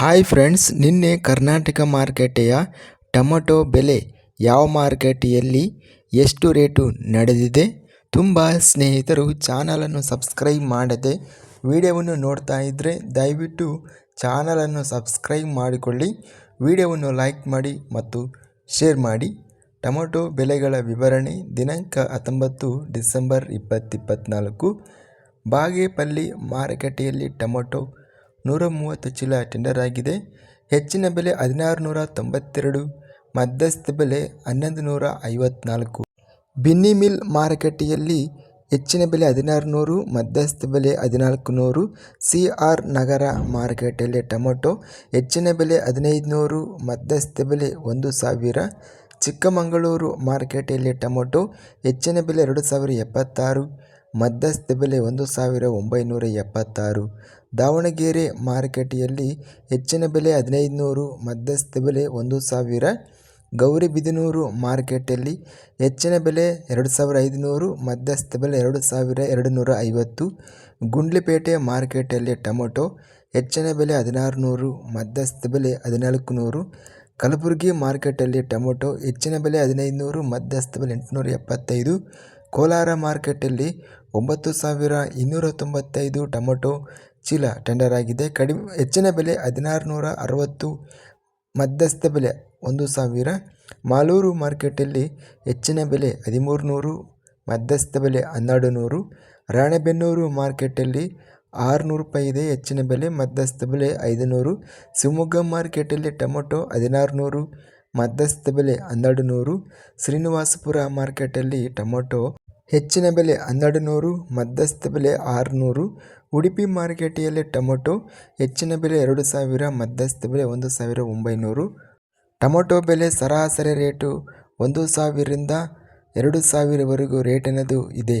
Hi friends ನಿನ್ನೆ ಕರ್ನಾಟಕ ಮಾರುಕಟ್ಟೆಯ tomato ಬೆಲೆ ಯಾವ ಮಾರುಕಟ್ಟೆಯಲ್ಲಿ ಎಷ್ಟು ರೇಟು ನಡೆದಿದೆ? ತುಂಬ ಸ್ನೇಹಿತರು ಚಾನಲನ್ನು ಸಬ್ಸ್ಕ್ರೈಬ್ ಮಾಡದೆ ವಿಡಿಯೋವನ್ನು ನೋಡ್ತಾ ಇದ್ದರೆ ದಯವಿಟ್ಟು ಚಾನಲನ್ನು ಸಬ್ಸ್ಕ್ರೈಬ್ ಮಾಡಿಕೊಳ್ಳಿ, ವಿಡಿಯೋವನ್ನು ಲೈಕ್ ಮಾಡಿ ಮತ್ತು ಶೇರ್ ಮಾಡಿ. ಟೊಮೊಟೊ ಬೆಲೆಗಳ ವಿವರಣೆ ದಿನಾಂಕ ಹತ್ತೊಂಬತ್ತು ಡಿಸೆಂಬರ್ ಇಪ್ಪತ್ತಿಪ್ಪತ್ತ್ನಾಲ್ಕು ಬಾಗೇಪಲ್ಲಿ ಮಾರುಕಟ್ಟೆಯಲ್ಲಿ ಟೊಮೊಟೊ ನೂರ ಮೂವತ್ತು ಚೀಲ ಟೆಂಡರ್ ಆಗಿದೆ. ಹೆಚ್ಚಿನ ಬೆಲೆ ಹದಿನಾರು ನೂರ ತೊಂಬತ್ತೆರಡು, ಮಧ್ಯಸ್ಥ ಬೆಲೆ ಹನ್ನೊಂದು ನೂರ ಐವತ್ನಾಲ್ಕು. ಬಿನ್ನಿ ಮಿಲ್ ಮಾರುಕಟ್ಟೆಯಲ್ಲಿ ಹೆಚ್ಚಿನ ಬೆಲೆ ಹದಿನಾರು ನೂರು ಮಧ್ಯಸ್ಥ ಬೆಲೆ ಹದಿನಾಲ್ಕು ನೂರು ಸಿ ಆರ್ ನಗರ ಮಾರುಕಟ್ಟೆಯಲ್ಲಿ ಟೊಮೊಟೊ ಹೆಚ್ಚಿನ ಬೆಲೆ ಹದಿನೈದು ನೂರು ಮಧ್ಯಸ್ಥ ಬೆಲೆ ಒಂದು ಸಾವಿರ. ಚಿಕ್ಕಮಗಳೂರು ಮಾರುಕಟ್ಟೆಯಲ್ಲಿ ಟೊಮೊಟೊ ಹೆಚ್ಚಿನ ಬೆಲೆ ಎರಡು ಸಾವಿರ ಎಪ್ಪತ್ತಾರು. ಮಧ್ಯಸ್ಥ ಬೆಲೆ ಒಂದು ಸಾವಿರ ಒಂಬೈನೂರ ಎಪ್ಪತ್ತಾರು. ದಾವಣಗೆರೆ ಮಾರುಕಟ್ಟೆಯಲ್ಲಿ ಹೆಚ್ಚಿನ ಬೆಲೆ ಹದಿನೈದುನೂರು, ಮಧ್ಯಸ್ಥ ಬೆಲೆ ಒಂದು ಸಾವಿರ. ಗೌರಿಬಿದನೂರು ಮಾರುಕಟ್ಟೆಯಲ್ಲಿ ಹೆಚ್ಚಿನ ಬೆಲೆ ಎರಡು ಸಾವಿರ ಐದುನೂರು, ಮಧ್ಯಸ್ಥ ಬೆಲೆ ಎರಡು ಸಾವಿರ ಎರಡು ನೂರ ಐವತ್ತು. ಗುಂಡ್ಲಿಪೇಟೆ ಮಾರುಕಟ್ಟೆಯಲ್ಲಿ ಟೊಮೊಟೊ ಹೆಚ್ಚಿನ ಬೆಲೆ ಹದಿನಾರು ನೂರು ಮಧ್ಯಸ್ಥ ಬೆಲೆ ಹದಿನಾಲ್ಕು ನೂರು ಕಲಬುರಗಿ ಮಾರ್ಕೆಟಲ್ಲಿ ಟೊಮೊಟೊ ಹೆಚ್ಚಿನ ಬೆಲೆ ಹದಿನೈದು ನೂರು ಮಧ್ಯಸ್ಥ ಬೆಲೆ ಎಂಟುನೂರ ಎಪ್ಪತ್ತೈದು. ಕೋಲಾರ ಮಾರ್ಕೆಟಲ್ಲಿ ಒಂಬತ್ತು ಸಾವಿರ ಇನ್ನೂರ ತೊಂಬತ್ತೈದು ಟೊಮೊಟೊ ಚೀಲ ಟೆಂಡರ್ ಆಗಿದೆ. ಕಡಿಮೆ, ಹೆಚ್ಚಿನ ಬೆಲೆ ಹದಿನಾರು ನೂರ ಅರವತ್ತು ಮಧ್ಯಸ್ಥ ಬೆಲೆ ಒಂದು ಸಾವಿರ. ಮಾಲೂರು ಮಾರ್ಕೆಟಲ್ಲಿ ಹೆಚ್ಚಿನ ಬೆಲೆ ಹದಿಮೂರು ನೂರು ಮಧ್ಯಸ್ಥ ಬೆಲೆ ಹನ್ನೆರಡು ನೂರು ರಾಣೆಬೆನ್ನೂರು ಮಾರ್ಕೆಟಲ್ಲಿ ಆರುನೂರು ರೂಪಾಯಿ ಇದೆ, ಹೆಚ್ಚಿನ ಬೆಲೆ ಮಧ್ಯಸ್ಥ ಬೆಲೆ ಐದುನೂರು. ಶಿವಮೊಗ್ಗ ಮಾರ್ಕೆಟಲ್ಲಿ ಟೊಮೊಟೊ ಹದಿನಾರು ನೂರು ಮಧ್ಯಸ್ಥ ಬೆಲೆ ಹನ್ನೆರಡು ನೂರು ಶ್ರೀನಿವಾಸಪುರ ಮಾರ್ಕೆಟಲ್ಲಿ ಟೊಮೊಟೊ ಹೆಚ್ಚಿನ ಬೆಲೆ ಹನ್ನೆರಡು ನೂರು ಮಧ್ಯಸ್ಥ ಬೆಲೆ ಆರುನೂರು, ಉಡುಪಿ ಮಾರುಕಟ್ಟೆಯಲ್ಲಿ ಟೊಮೊಟೊ ಹೆಚ್ಚಿನ ಬೆಲೆ ಎರಡು ಸಾವಿರ, ಮಧ್ಯಸ್ಥ ಬೆಲೆ ಒಂದು ಸಾವಿರ ಒಂಬೈನೂರು. ಟೊಮೊಟೊ ಬೆಲೆ ಸರಾಸರಿ ರೇಟು ಒಂದು ಸಾವಿರದಿಂದ ಎರಡು ಸಾವಿರವರೆಗೂ ರೇಟಿನದು ಇದೆ.